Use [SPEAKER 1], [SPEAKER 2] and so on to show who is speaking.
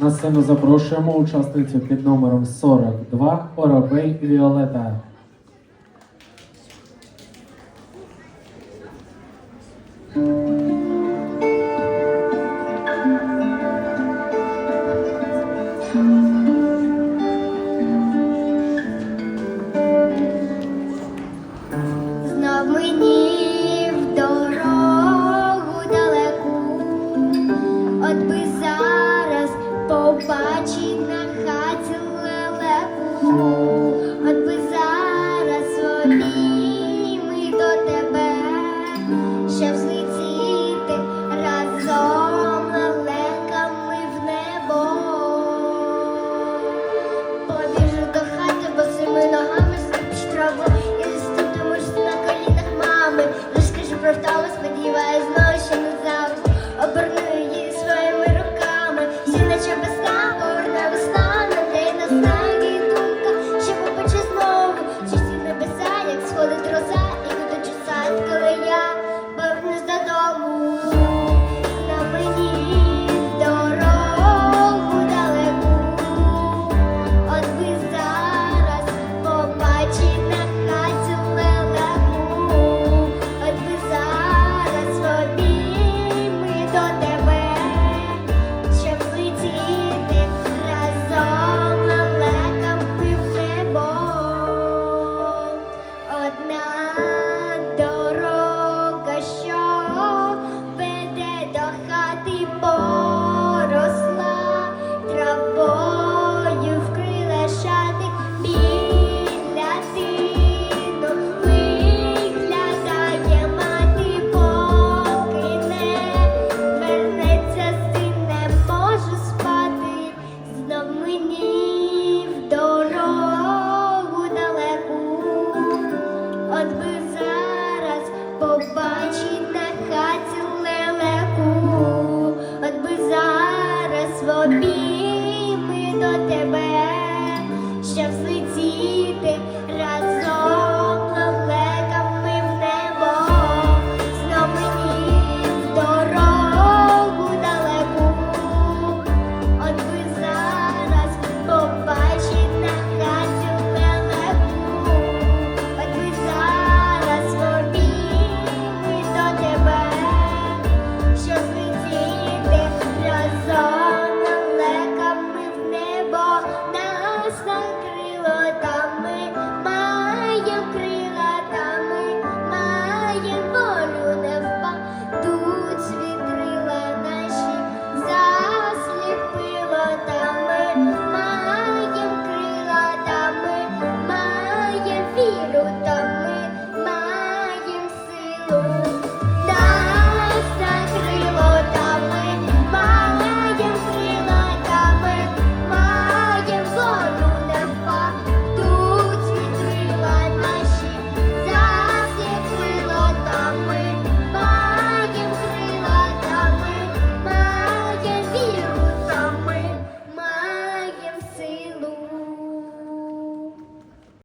[SPEAKER 1] На сцену запрошуємо учасницю під номером 42 корабель Віолета.
[SPEAKER 2] Щасливі.